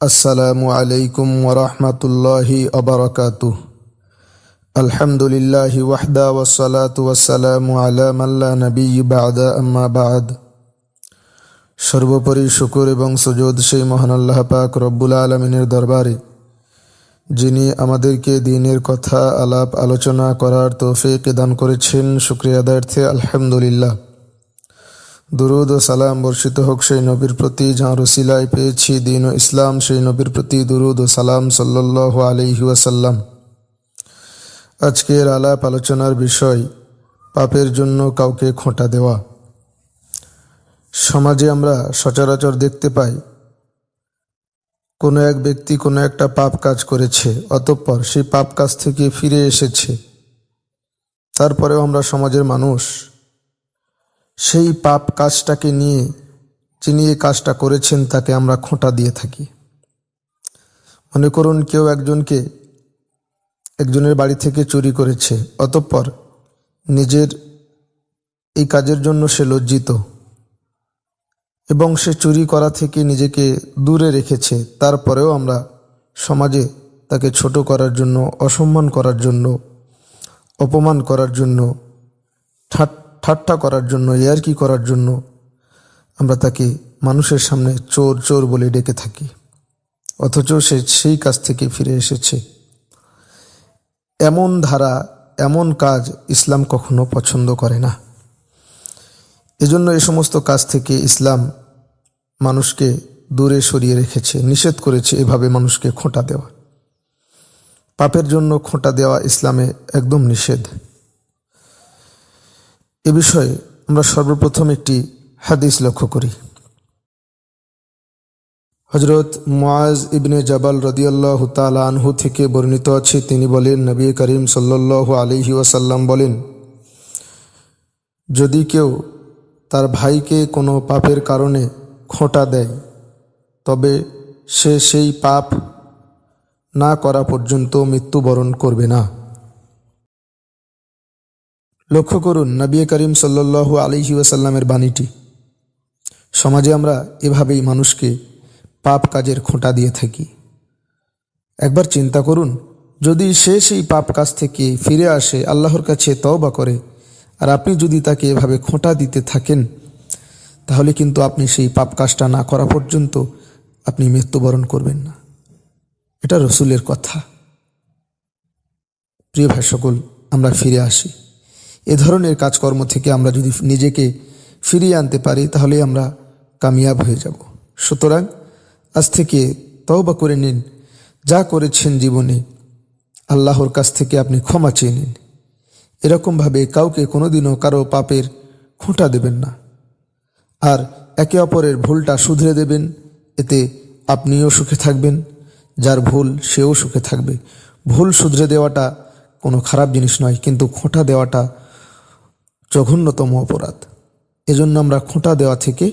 আসসালামু আলাইকুম ওরহমতুল্লাহি অবরকাতু আলহামদুলিল্লাহ ওয়াহদা ওয়াসালাতু ওয়াসালামু আলা মাল্লা নবী বাদা আম্মা বাদ। সর্বোপরি শুকুর এবং সুজুদ সেই মহান আল্লাহ পাক রব্বুল আলমিনের দরবারে, যিনি আমাদেরকে দিনের কথা, আলাপ, আলোচনা করার তৌফিক দান করেছেন। শুক্রিয়া আদার্থে আলহামদুলিল্লাহ। দুরুদ ও সালাম বর্ষিত হোক সেই নবীর প্রতি যাঁর রসিলায় পেয়েছি দিন ও ইসলাম, সেই নবীর প্রতি দুরুদ ও সালাম সাল্লাহ আলহি ওয়াসাল্লাম। আজকের আলাপ আলোচনার বিষয়, পাপের জন্য কাউকে খোঁটা দেওয়া। সমাজে আমরা সচরাচর দেখতে পাই, কোনো এক ব্যক্তি কোনো একটা পাপ কাজ করেছে, অতঃপর সেই পাপ কাজ থেকে ফিরে এসেছে। তারপরেও আমরা সমাজের মানুষ সেই পাপ কাজটাকে নিয়ে যিনি এই কাজটা করেছেন, তাকে আমরা খোঁটা দিয়ে থাকি। মনে করুন কেউ একজনকে একজনের বাড়ি থেকে চুরি করেছে, অতঃপর নিজের এই কাজের জন্য সে লজ্জিত এবং সে চুরি করা থেকে নিজেকে দূরে রেখেছে। তারপরেও আমরা সমাজে তাকে ছোট করার জন্য, অসম্মান করার জন্য, অপমান করার জন্য ঠাট ঠাট্টা করার জন্য, ইয়ারকি করার জন্য আমরা তাকে মানুষের সামনে চোর চোর বলে ডেকে থাকি। অথচ সে সেই কাজ থেকে ফিরে এসেছে। এমন ধারা, এমন কাজ ইসলাম কখনো পছন্দ করে না। এজন্য এই সমস্ত কাজ থেকে ইসলাম মানুষকে দূরে সরিয়ে রেখেছে, নিষেধ করেছে এভাবে মানুষকে খোঁটা দেওয়া। পাপের জন্য খোঁটা দেওয়া ইসলামে একদম নিষেধ। এ বিষয়ে আমরা সর্বপ্রথম একটি হাদিস লক্ষ্য করি। হজরত মুআজ ইবনে জাবাল রদিয়াল্লাহ তালা আনহু থেকে বর্ণিত আছে, তিনি বলেন, নবী করিম সাল্লাহ আলিহি ওয়াসাল্লাম বলেন, যদি কেউ তার ভাইকে কোনো পাপের কারণে খোঁটা দেয়, তবে সে সেই পাপ না করা পর্যন্ত মৃত্যুবরণ করবে না। লক্ষ্য করুন, নবী করিম সাল্লু আলিহি ওয়াসাল্লামের বাণীটি। সমাজে আমরা এভাবেই মানুষকে পাপ কাজের খোঁটা দিয়ে থাকি। একবার চিন্তা করুন, যদি সে সেই পাপ কাজ থেকে ফিরে আসে, আল্লাহর কাছে তওবা করে, আর আপনি যদি তাকে এভাবে খোঁটা দিতে থাকেন, তাহলে কিন্তু আপনি সেই পাপ কাজটা না করা পর্যন্ত আপনি মৃত্যুবরণ করবেন না। এটা রসুলের কথা। প্রিয় ভাই সকল, আমরা ফিরে আসি। এ ধরনের কাজকর্ম থেকে আমরা যদি নিজেকে ফিরিয়ে আনতে পারি, তাহলে আমরা কামিয়াব হয়ে যাব। সুতরাং আজ থেকে তওবা করে নিন। যা করেছেন জীবনে আল্লাহর কাছ থেকে আপনি ক্ষমা চেয়ে নিন। এরকমভাবে কাউকে কোনোদিনও কারও পাপের খুঁটা দেবেন না। আর একে অপরের ভুলটা শুধরে দেবেন, এতে আপনিও সুখে থাকবেন, যার ভুল সেও সুখে থাকবে। ভুল শুধরে দেওয়াটা কোনো খারাপ জিনিস নয়, কিন্তু খোঁটা দেওয়াটা জঘন্যতম অপরাধ। এজন্য আমরা খোঁটা দেওয়া থেকে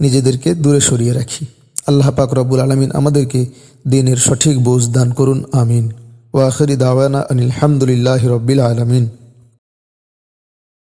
নিজেদেরকে দূরে সরিয়ে রাখি। আল্লাহ পাক রব্বুল আলমিন আমাদেরকে দিনের সঠিক বোঝ দান করুন, আমিন। ওয়াখরি দাওয়ানা আনিল হামদুলিল্লাহ রব্বিল আলমিন।